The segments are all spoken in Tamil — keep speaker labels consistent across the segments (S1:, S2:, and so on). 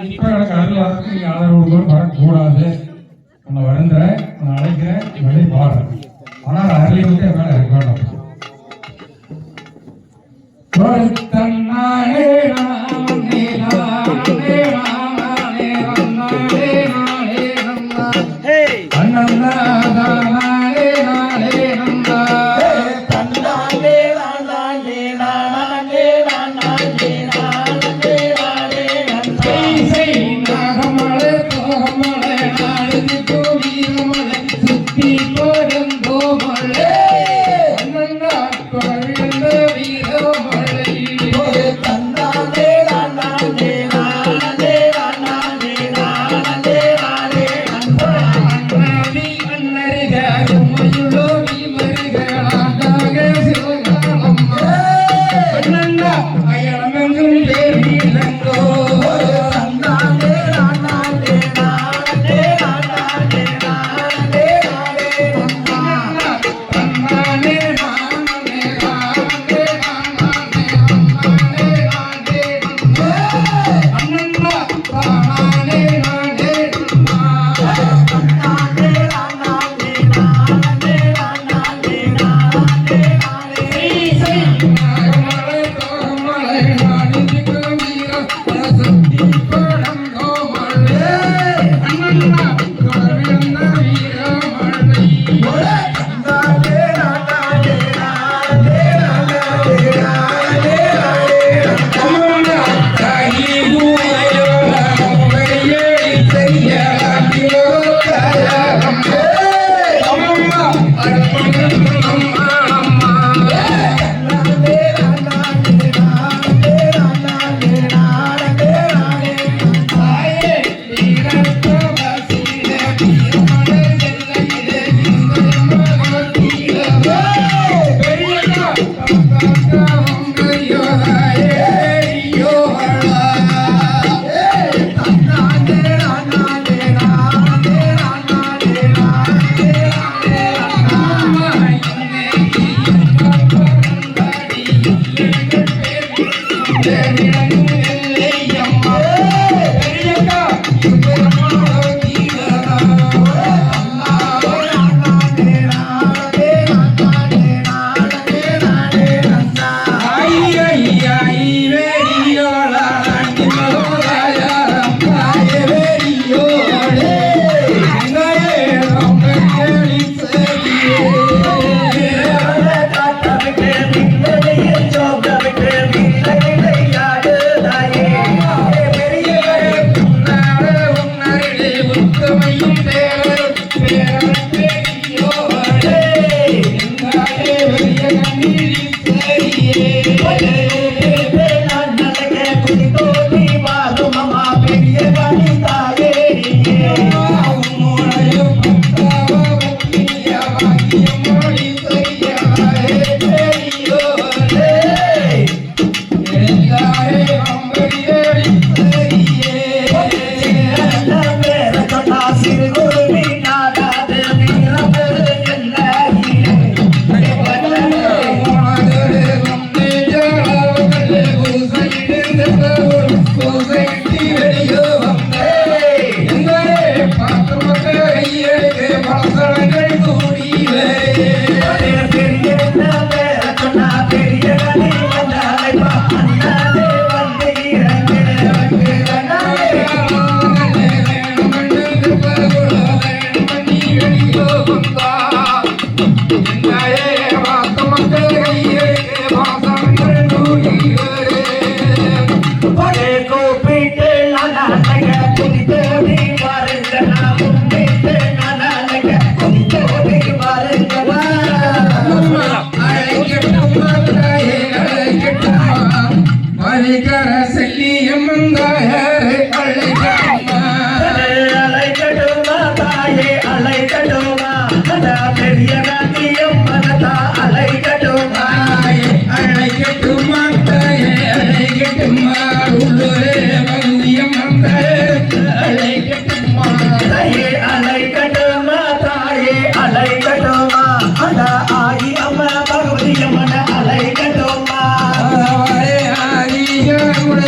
S1: அதிகார எனக்கு அருள்வாதத்துக்கு நீங்கள் அளவுகள் வரக்கூடாது. உன்னை வருந்துறேன் உன்னை அழைக்கிறேன் வெளியே பாடுறேன். ஆனால் அருளை விட்டு என் மேலே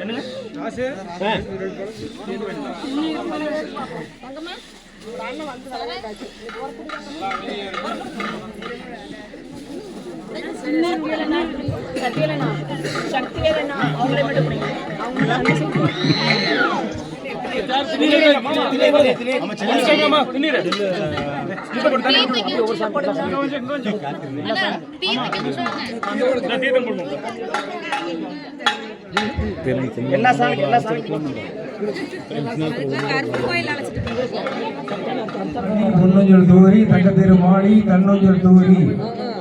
S2: என்னங்க?
S3: சத்தியலனா சக்திவேலனா அவங்களே மட்டும் பிடிக்கும்
S4: எல்லா சாமிக்கும் எல்லா சாமிக்கும்
S1: தூரி தங்கத்திரு மாடி கண்ணஞ்சல் தூரி. சாமி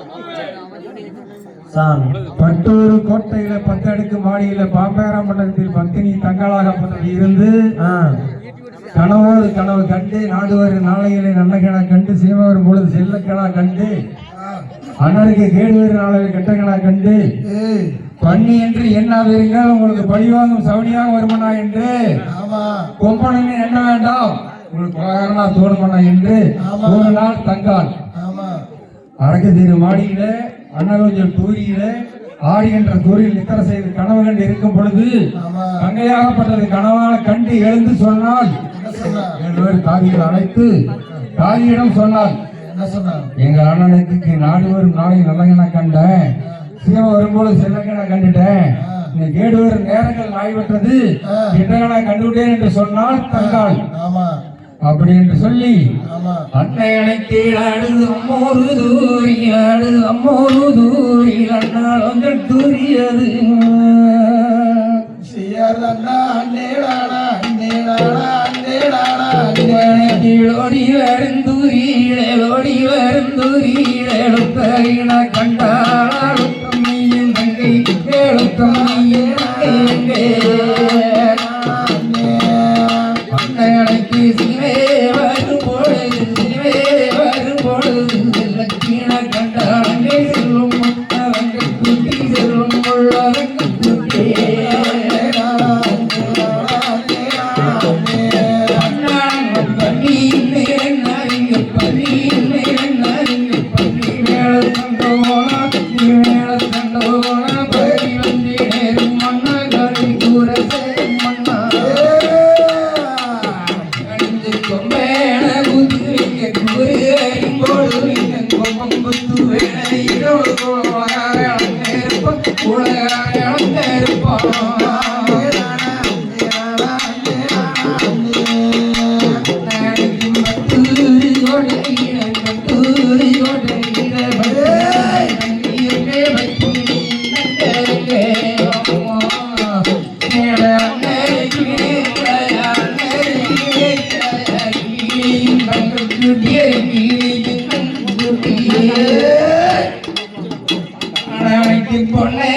S1: பட்டூர் கோட்டையில பத்தடுக்கு மாடியில பாம்பேரம் மண்டலத்தில் பத்தினி தங்களாகப்பட்டது இருந்து கனவோடு கனவு கண்டு நாடுவார் நாளையிலே நல்லகணா கண்டு சீமவர் பொழுது செல்லக்கணா கண்டு அண்ணனுக்கு கேடுவேறு நாளையில் கெட்டகணா கண்டு பண்ணி என்று எண்ணாதீர்கள் உங்களுக்கு பழிவாங்கும் சவனியாக வருமனா என்று கொம்பனன் எண்ண வேண்டாம் உங்களுக்கு கொலகாரனா தோணுமனா என்று ஒரு நாள் தங்கால் அரக்கு திரு மாடியில அன்னரோஞ்சல் தூரியில ஆடி என்ற தூரில் நித்திர செய்து கனவு கண்டு இருக்கும் பொழுது கங்கையாகப்பட்டது கனவான கண்டு எழுந்து சொன்னால் பேர் தாதிகள் அழைத்து தாதியிடம் சொன்னார்.
S2: என்ன சொன்னார்?
S1: எங்க அண்ணனுக்கு நாடு வரும் நாளை நல்லங்கன கண்டேன். சிவம் வரும்போது செல்லங்கன கண்டுட்டேன். இந்த கேடு வரும் நேரங்கள் ஆய்வற்றது கிட்டகனா கண்டுவிட்டேன் என்று சொன்னால் தங்காள்.
S2: ஆமா.
S1: அப்படி என்று சொல்லி
S2: ஆமா.
S1: அன்னையனை கீழாடு அம்மோரு தூரி ஆடு அம்மோரு தூரி அண்ணாள் வந்து தூரியது.
S2: சியர்தண்டா அண்ணேடாடா அண்ணேடாடா அண்ணேடாடா.
S1: வருந்தூரியிலே எழுத்தகின கண்டாள் அழந்தேருப்போம் உலகாக அழந்தேருப்போம் பொண்ணே